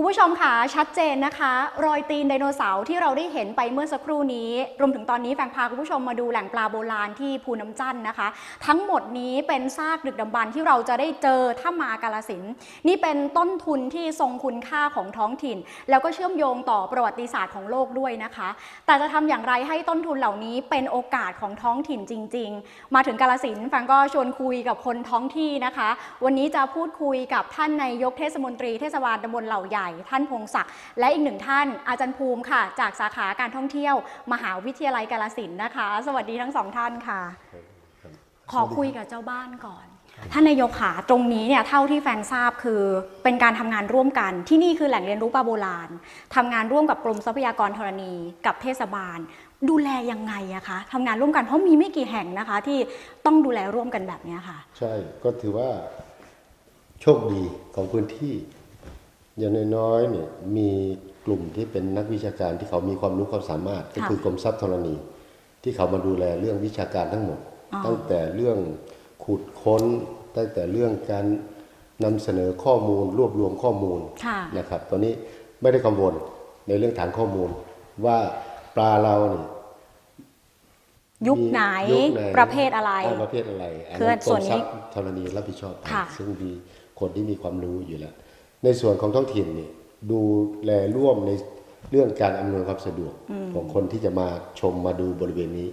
คุณผู้ชมค่ะชัดเจนนะคะ รอยตีนไดโนเสาร์ที่เราได้เห็นไปเมื่อสักครู่นี้ รวมถึงตอนนี้แฟงพาคุณผู้ชมมาดูแหล่งปลาโบราณที่ภูน้ำจันทน์นะคะ ทั้งหมดนี้เป็นซากดึกดำบรรพ์ที่เราจะได้เจอถ้ามากาลสินนี่เป็นต้นทุนที่ทรงคุณค่าของท้องถิ่น แล้วก็เชื่อมโยงต่อประวัติศาสตร์ของโลกด้วยนะคะ แต่จะทำอย่างไรให้ต้นทุนเหล่านี้เป็นโอกาสของท้องถิ่นจริง ๆ มาถึงกาลสินแฟงก็ชวนคุยกับคนท้องที่นะคะ วันนี้จะพูดคุยกับท่านนายกเทศมนตรีเทศบาลตำบลเหล่าใหญ่ท่านพงศักดิ์และอีกหนึ่งท่านอาจารย์ภูมิค่ะ จากสาขาการท่องเที่ยว มหาวิทยาลัยกาลสินธุ์นะคะ สวัสดีทั้งสองท่านค่ะ ขอคุยกับเจ้าบ้านก่อนท่านนายกขาตรงนี้เนี่ยเท่าที่แฟนทราบคือเป็นการทำงานร่วมกัน ที่นี่คือแหล่งเรียนรู้ปลาโบราณทำงานร่วมกับกรมทรัพยากรธรณี กับเทศบาล ดูแลยังไงอะคะทำงานร่วมกันเพราะมีไม่กี่แห่งนะคะ ที่ต้องดูแลร่วมกันแบบเนี้ยค่ะ ใช่ก็ถือว่าโชคดีของพื้นที่ อย่างน้อยๆเนี่ยมีกลุ่มที่เป็นนักวิชาการที่เขามีความรู้ความสามารถก็คือกรมทรัพย์ธรณี ที่เขามาดูแลเรื่องวิชาการทั้งหมดอ๋อตั้งแต่เรื่องขุดค้น ตั้งแต่เรื่องการนำเสนอข้อมูล รวบรวมข้อมูลค่ะนะครับตอนนี้ไม่ได้กังวลในเรื่องฐานข้อมูล ว่าปลาเราเนี่ยยุคไหนยุคไหนประเภทอะไราประเภทอะไรอันคือนั้นกส่รวนมนี้ทรัพย์ธรณีรับผิดชอบไปค่ะซึ่งมีคนที่มีความรู้อยู่แล้ว ในส่วนของท้องถิ่นเนี่ยดูแลร่วมในเรื่องการอำนวยความสะดวกของคนที่จะมาชมมาดูบริเวณนี้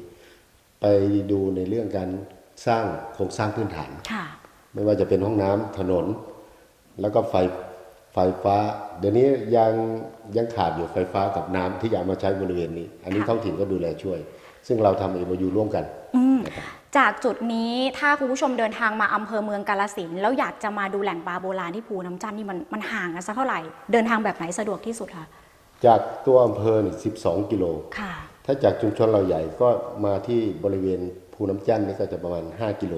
ไปดูในเรื่องการสร้างโครงสร้างพื้นฐานค่ะไม่ว่าจะเป็นห้องน้ำถนน แล้วก็ไฟไฟฟ้า เดี๋ยวนี้ยังยังขาดอยู่ไฟฟ้ากับน้ำที่อยากมาใช้บริเวณนี้ อันนี้ค่ะท้องถิ่นก็ดูแลช่วย ซึ่งเราทำเอ็มยูร่วมกันนะครับ จากจุดนี้ถ้าคุณผู้ชมเดินทางมาอำเภอเมืองกาลสินธุ์แล้วอยากจะมาดูแหล่งปลาโบราณที่ภูน้ำจันทน์นี่มันมันห่างกันสักเท่าไหร่ เดินทางแบบไหนสะดวกที่สุดคะจากตัวอำเภอนี่12 กิโล ค่ะ ถ้าจากชุมชนเราใหญ่ก็มาที่บริเวณภูน้ำจันทน์นี่ก็จะประมาณ 5 กิโล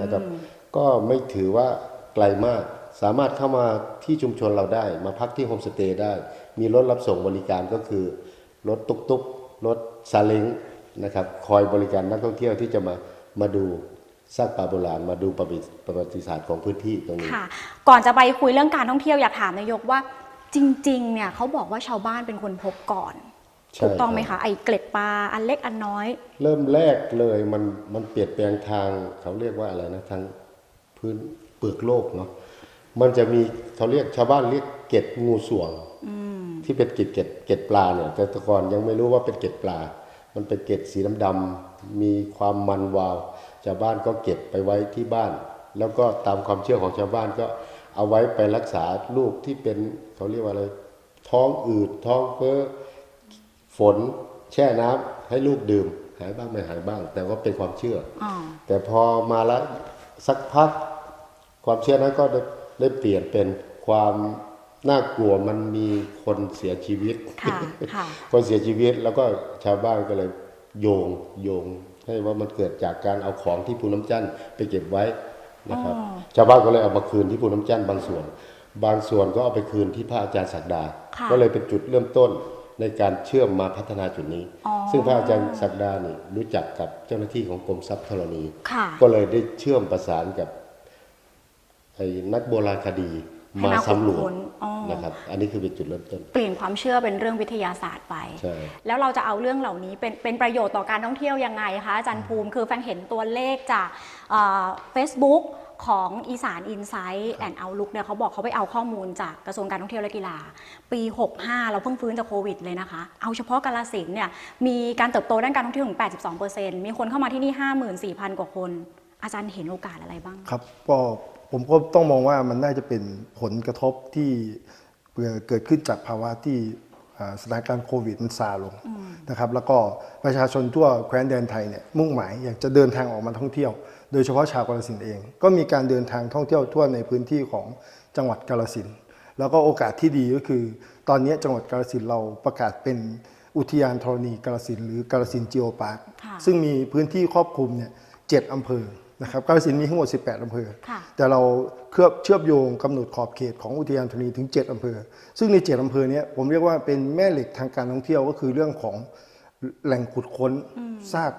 นะครับ ก็ไม่ถือว่าไกลมาก สามารถเข้ามาที่ชุมชนเราได้ มาพักที่โฮมสเตย์ได้ มีรถรับส่งบริการก็คือรถตุกตุกๆรถซาเล้งนะครับ คอยบริการนักท่องเที่ยวที่จะมา มาดูซากปลาโบราณมาดูประวัติประวัติศาสตร์ของพื้นที่ตรงนี้ค่ะ ก่อนจะไปคุยเรื่องการท่องเที่ยวอยากถามนายกว่าจริงๆเนี่ยเขาบอกว่าชาวบ้านเป็นคนพบก่อนใช่ถูกต้องไหมครัคะบไอ้เกล็ดปลาอันเล็กอันน้อย เริ่มแรกเลยมันมันเปลี่ยนแปลงทางเขาเรียกว่าอะไรนะทางพื้นเปลือกโลกเนาะมันจะมีเขาเรียกชาวบ้านเรียกเกล็ดงูสวงที่เป็นเกล็ดเกล็ดเกล็ดปลาเนี่ยแต่แตะกอนยังไม่รู้ว่าเป็นเกล็ดปลา มันเป็นเกล็ดสีดำๆมีความมันวาวชาวบ้านก็เก็บไปไว้ที่บ้าน แล้วก็ตามความเชื่อของชาวบ้านก็เอาไว้ไปรักษาลูกที่เป็นเขาเรียกว่าอะไรท้องอืดท้องเฟ้อฝนแช่น้ำให้ลูกดื่ม หายบ้างไม่หายบ้าง แต่ว่าเป็นความเชื่อออ๋อแต่พอมาแล้วสักพัก ความเชื่อนั้นก็ได้ได้เปลี่ยนเป็นความ น่ากลัวมันมีคนเสียชีวิตค่ะค่ะคนเสียชีวิตแล้วก็ชาวบ้านก็เลยโยงโยง ให้ว่ามันเกิดจากการเอาของที่ภูน้ำจันทร์ไปเก็บไว้นะครับอ๋อชาวบ้านก็เลยเอามาคืนที่ภูน้ำจันทร์บางส่วน บางส่วนก็เอาไปคืนที่พระอาจารย์ศักดาค่ะก็เลยเป็นจุดเริ่มต้นในการเชื่อมมาพัฒนาจุดนี้อ๋อซึ่งพระอาจารย์ศักดานี่รู้จักกับเจ้าหน้าที่ของกรมทรัพย์ธรณีค่ะก็เลยได้เชื่อมประสานกับไอ้นักโบราณคดี มาให้มาสำรวจขุดค้นอ๋อนะครับ อันนี้คือเป็นจุดเริ่มต้น เปลี่ยนความเชื่อเป็นเรื่องวิทยาศาสตร์ไป ใช่ แล้วเราจะเอาเรื่องเหล่านี้เป็นเป็นประโยชน์ต่อการท่องเที่ยวยังไงคะอาจารย์ภูมิคือแฟนเห็นตัวเลขจากเฟซบุ๊กของอีสานอินไซต์แอนด์เอาลุกเนี่ยเขาบอกเขาไปเอาข้อมูลจากกระทรวงการท่องเที่ยวและกีฬา ปี 65 เราเพิ่งฟื้นจากโควิดเลยนะคะ เอาเฉพาะกาลสินธุ์เนี่ยมีการเติบโตด้านการท่องเที่ยวถึง 82%มีคนเข้ามาที่นี่ 54,000 กว่าคน อาจารย์เห็นโอกาสอะไรบ้าง ครับก็ ผมก็ต้องมองว่ามันน่าจะเป็นผลกระทบที่เอ่อเกิดขึ้นจากภาวะที่อ่าสถานการณ์โควิดมันซาลงนะครับแล้วก็ประชาชนทั่วแคว้นแดนไทยเนี่ยมุ่งหมายอยากจะเดินทางออกมาท่องเที่ยว โดยเฉพาะชาวกาฬสินธุ์เอง ก็มีการเดินทางท่องเที่ยวทั่วในพื้นที่ของจังหวัดกาฬสินธุ์แล้วก็โอกาสที่ดีก็คือ ตอนนี้จังหวัดกาฬสินธุ์เราประกาศเป็นอุทยานธรณีกาฬสินธุ์หรือกาฬสินธุ์จิโอพาร์คค่ะซึ่งมีพื้นที่ครอบคลุมเนี่ยเจ็ดอำเภอ นะครับกาฬสินธุ์มีทั้งหมด 18 อำเภอค่ะแต่เราเคลือบเชื่อมโยงกำหนดขอบเขตของอุทยานธรณีถึง 7 อำเภอ ซึ่งใน 7 อำเภอเนี้ผมเรียกว่าเป็นแม่เหล็กทางการท่องเที่ยวก็คือเรื่องของแหล่งขุดค้นซาก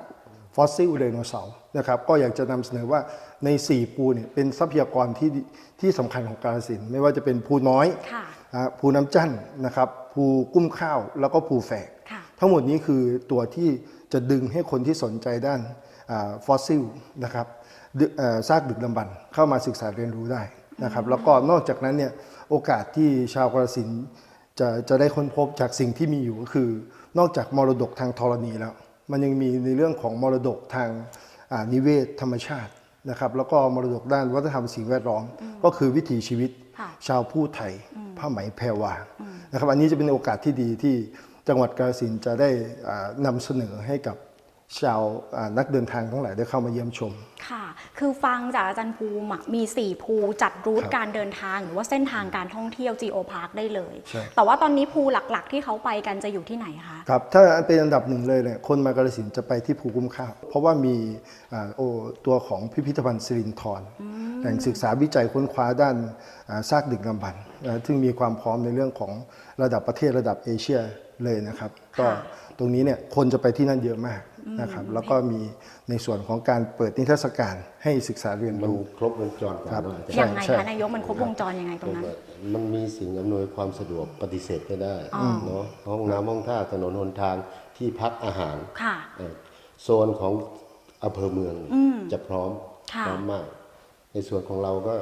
ฟอสซิลไดโนเสาร์นะครับก็อยากจะนำเสนอว่าใน4ภูเนี่ยเป็นทรัพยากรที่ที่สำคัญของกาฬสินธุ์ไม่ว่าจะเป็นภูน้อยค่ะอ่าภูน้ำจั่นนะครับภูกุ้มข้าวแล้วก็ภูแฝกค่ะทั้งหมดนี้คือตัวที่จะดึงให้คนที่สนใจด้านฟอสซิลนะครับดึเอ่อ ซากดึกดำบรรพ์เข้ามาศึกษาเรียนรู้ได้นะครับ แล้วก็นอกจากนั้นเนี่ยโอกาสที่ชาวกรสินธุ์จะจะได้ค้นพบจากสิ่งที่มีอยู่ก็คือ นอกจากมรดกทางธรณีแล้ว มันยังมีในเรื่องของมรดกทางอ่านิเวศธรรมชาตินะครับ แล้วก็มรดกด้านวัฒนธรรมสิ่งแวดล้อมก็คือวิถีชีวิตค่ะชาวผู้ไทยผ้าไหมแพรวานะครับ อันนี้จะเป็นโอกาสที่ดีที่จังหวัดกาฬสินธุ์จะได้อ่านำเสนอให้กับ ชาวอ่านักเดินทางทั้งหลายได้เข้ามาเยี่ยมชม ค่ะ คือฟังจากอาจารย์ภูมิอะมี 4 ภูจัดรูทครับการเดินทางหรือว่าเส้นทางการท่องเที่ยว Geo Park ได้เลยใช่แต่ว่าตอนนี้ภูหลักๆ ที่เขาไปกันจะอยู่ที่ไหนคะ ครับ ถ้าเป็นอันดับหนึ่งเลยเนี่ยคนมากาฬสินธุ์จะไปที่ภูกุ้มข้าว เพราะว่ามีอ่าโอตัวของพิพิธภัณฑ์สิรินธรแหล่งศึกษาวิจัยค้นคว้าด้านอ่าซากดึกดำบรรพ์อ่าซึ่งมีความพร้อมในเรื่องของระดับประเทศระดับเอเชียเลยนะครับ ก็ตรงนี้เนี่ยคนจะไปที่นั่นเยอะมาก นะครับแล้วก็มีในส่วนของการเปิดนิทรรศการให้ศึกษาเรียนมันรู้ ครบวงจรกว่าครับ เนอะอาจารย์ใช่ยังไงใช่คะนายกมันครบวงจรยังไงตรงนั้น มันมีสิ่งอำนวยความสะดวกปฏิเสธไม่ได้เนาะห้องน้ำห้องท่าถนนหนทางที่พักอาหารค่ะ เอ่อโซนของอำเภอเมืองจะพร้อมค่ะ พร้อมมาก ในส่วนของเราก็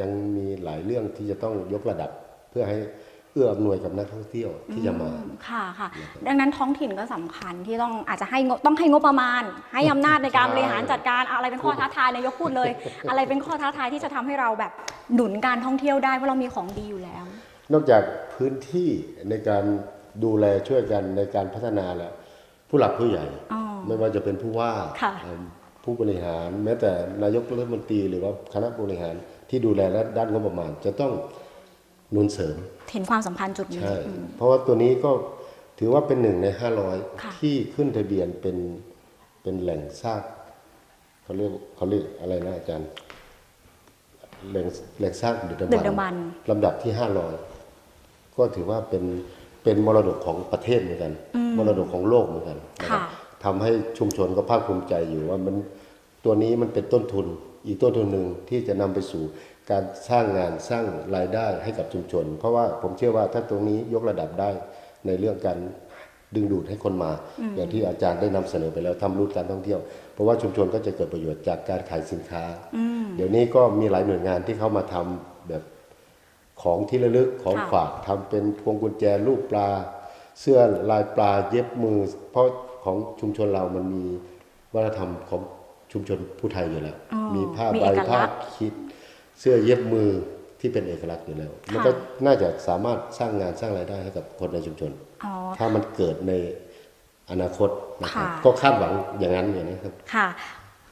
ยังมีหลายเรื่องที่จะต้องยกระดับเพื่อให้เอื้ออำนวยกับนักท่องเที่ยวที่จะมาค่ะค่ะ ดังนั้นท้องถิ่นก็สำคัญที่ต้องอาจจะให้งบต้องให้งบประมาณ ให้อำนาจในการบริหารจัดการอะไรเป็นข้อท้าทายนายกพูดเลย อะไรเป็นข้อท้าทายที่จะทำให้เราแบบหนุนการท่องเที่ยวได้เพราะเรามีของดีอยู่แล้ว นอกจากพื้นที่ในการดูแลช่วยกันในการพัฒนาแล้วผู้หลักผู้ใหญ่อ๋อไม่ว่าจะเป็นผู้ว่าค่ะเอ่อผู้บริหาร แม้แต่นายกรัฐมนตรีหรือว่าคณะบริหารที่ดูแลด้านงบประมาณ จะต้องห นุนเสริม เห็นความสัมพันธ์จุดนี้ ใช่อืมเพราะว่าตัวนี้ก็ถือว่าเป็นหนึ่งในห้าร้อยค่ะที่ขึ้นทะเบียนเป็นเป็นแหล่งซากเขาเรียกเขาเรียกอะไรนะอาจารย์ แหล่งแหล่งซากดึกดึกดำดำบบรรรรพ์พ์ ลำดับที่ห้าร้อยก็ถือว่าเป็นเป็นมรดกของประเทศเหมือนกัน มรดกของโลกเหมือนกันนะครับ ค่ะ ทำให้ชุมชนก็ภาคภูมิใจอยู่ว่ามันตัวนี้มันเป็นต้นทุนอีกต้นทุนหนึ่งที่จะนำไปสู่ การสร้างงานสร้างรายได้ให้กับชุมชน เพราะว่าผมเชื่อว่าถ้าตรงนี้ยกระดับได้ในเรื่องการดึงดูดให้คนมา อย่างที่อาจารย์ได้นำเสนอไปแล้วทำรูทการท่องเที่ยว เพราะว่าชุมชนก็จะเกิดประโยชน์จากการขายสินค้า เดี๋ยวนี้ก็มีหลายหน่วยงานที่เข้ามาทำแบบของที่ระลึกของค่ะฝากทำเป็นพวงกุญแจรูปปลา เสื้อลายปลาเย็บมือ เพราะของชุมชนเรามันมีวัฒนธรรมของชุมชนผู้ไทยอยู่แล้วอ๋อมีผ้ามีใบเอกลัผ้ากษณ์คิด เสื้อเย็บมือที่เป็นเอกลักษณ์อยู่แล้ว มันก็น่าจะสามารถสร้างงานสร้างรายได้ให้กับคนในชุมชนอ๋อถ้ามันเกิดในอนาคตนะครับค่ะก็คาดหวังอย่างนั้นอยู่นะครับค่ะ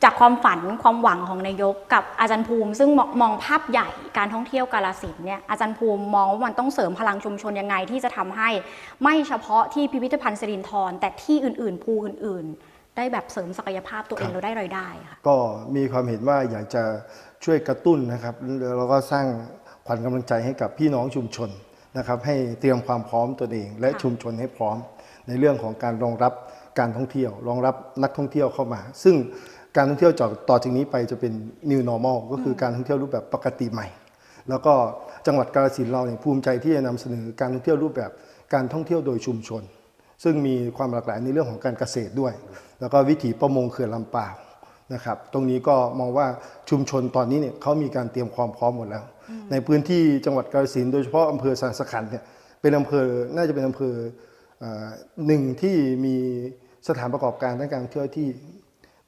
จากความฝันความหวังของนายกกับอาจารย์ภูมิ ซึ่งมองมองภาพใหญ่การท่องเที่ยวกาลสินธุ์เนี่ยอาจารย์ภูมิมองว่ามันต้องเสริมพลังชุมชนยังไงที่จะทำให้ ไม่เฉพาะที่พิพิธภัณฑ์สิรินธรแต่ที่อื่นๆ ภูอื่นๆ ได้แบบเสริมศักยภาพตัวเองเราได้รายได้ค่ะก็มีความเห็นว่าอยากจะช่วยกระตุ้นนะครับแล้วก็สร้างขวัญกำลังใจให้กับพี่น้องชุมชนนะครับ ให้เตรียมความพร้อมตนเอง และค่ะชุมชนให้พร้อม ในเรื่องของการรองรับการท่องเที่ยว รองรับนักท่องเที่ยวเข้ามา ซึ่งการท่องเที่ยวจากต่อจากนี้ไปจะเป็น new normal ก็คือการท่องเที่ยวรูปแบบปกติใหม่ แล้วก็จังหวัดกาฬสินธุ์เราเนี่ยภูมิใจที่จะนำเสนอการท่องเที่ยวรูปแบบการท่องเที่ยวโดยชุมชน ซึ่งมีความหลากหลายในเรื่องของการเกษตรด้วย แล้วก็วิถีประมงเขื่อนลำปาวนะครับ ตรงนี้ก็มองว่าชุมชนตอนนี้เนี่ยเขามีการเตรียมความพร้อมหมดแล้ว ในพื้นที่จังหวัดกาฬสินธุ์โดยเฉพาะอำเภอสารสขันธ์เนี่ยเป็นอำเภอน่าจะเป็นอำเภอเอ่อหนึ่งที่มีสถานประกอบการด้านการท่องเที่ยวที่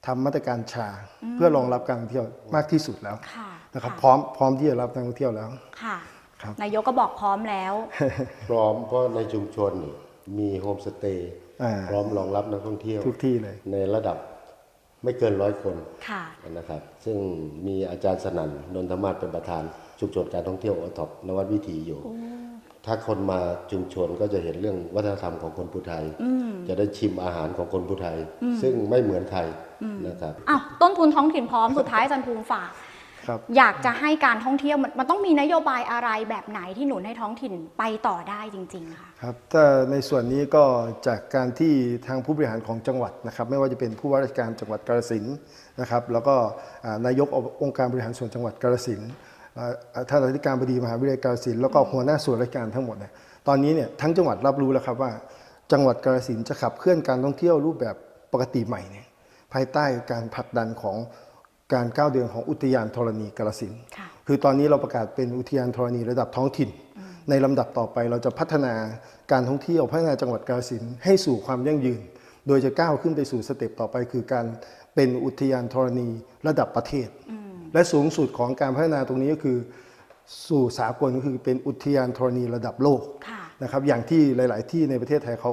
ทำมาตรการชาเพื่อรองรับการท่องเที่ยวมากที่สุดแล้วค่ะนะครับค่ะพร้อมพร้อมที่จะรับนักท่องเที่ยวแล้วค่ะครับนายกก็บอกพร้อมแล้ว พร้อมเพราะในชุมชนนี่ มีโฮมสเตย์อ่าพร้อมรองรับนักท่องเที่ยวทุกที่เลยในระดับไม่เกินร้อยคนค่ะนะครับ ซึ่งมีอาจารย์สนั่นนนทมาศเป็นประธานชุมชนการท่องเที่ยวอท็อปนวัดวิถีอยู่ ถ้าคนมาชุมชนก็จะเห็นเรื่องวัฒนธรรมของคนผู้ไทย จะได้ชิมอาหารของคนผู้ไทย ซึ่งไม่เหมือนใครนะครับอ้าวต้นทุนท้องถิ่นพร้อมสุดท้ายอาจารย์ภูมิฝากครับ อยากจะให้การท่องเที่ยวมันมันต้องมีนโยบายอะไรแบบไหนที่หนุนให้ท้องถิ่นไปต่อได้จริงๆค่ะครับถ้าในส่วนนี้ก็จากการที่ทางผู้บริหารของจังหวัดนะครับไม่ว่าจะเป็นผู้ว่าราชการจังหวัดกาฬสินธุ์นะครับแล้วก็อ่านายกองค์การบริหารส่วนจังหวัดกาฬสินธุ์เอ่อท่านอธิการบดีมหาวิทยาลัยกาฬสินธุ์แล้วก็หัวหน้าส่วนราชการทั้งหมดเนี่ยตอนนี้เนี่ยทั้งจังหวัดรับรู้แล้วครับว่า จังหวัดกาฬสินธุ์จะขับเคลื่อนการท่องเที่ยวรูปแบบปกติใหม่เนี่ยภายใต้การผลักดันของ การก้าวเดินของอุทยานธรณีกาฬสินธุ์ค่ะคือตอนนี้เราประกาศเป็นอุทยานธรณีระดับท้องถิ่น ในลำดับต่อไปเราจะพัฒนาการท่องเที่ยวพัฒนาจังหวัดกาฬสินธุ์ให้สู่ความยั่งยืน โดยจะก้าวขึ้นไปสู่สเต็ปต่อไปคือการเป็นอุทยานธรณีระดับประเทศ และสูงสุดของการพัฒนาตรงนี้ก็คือสู่สากลก็คือเป็นอุทยานธรณีระดับโลกค่ะนะครับอย่างที่หลาย ๆ ที่ในประเทศไทยเขา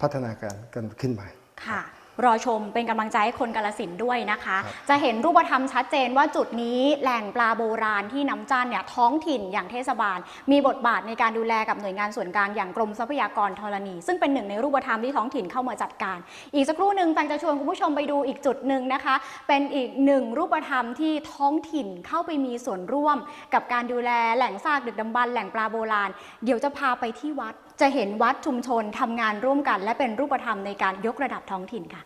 พัฒนาการกันขึ้นมาค่ะ รอชมเป็นกำลังใจให้คนกาลสินธุ์ด้วยนะคะ จะเห็นรูปธรรมชัดเจนว่าจุดนี้แหล่งปลาโบราณที่น้ำจันเนี่ยท้องถิ่นอย่างเทศบาล มีบทบาทในการดูแลกับหน่วยงานส่วนกลางอย่างกรมทรัพยากรธรณี ซึ่งเป็นหนึ่งในรูปธรรมที่ท้องถิ่นเข้ามาจัดการ อีกสักครู่หนึ่งแฟนจะชวนคุณผู้ชมไปดูอีกจุดหนึ่งนะคะ เป็นอีกหนึ่งรูปธรรมที่ท้องถิ่นเข้าไปมีส่วนร่วม กับการดูแลแหล่งซากดึกดำบรรพ์แหล่งปลาโบราณ เดี๋ยวจะพาไปที่วัด จะเห็นวัดชุมชนทำงานร่วมกัน และเป็นรูปธรรมในการยกระดับท้องถิ่นค่ะ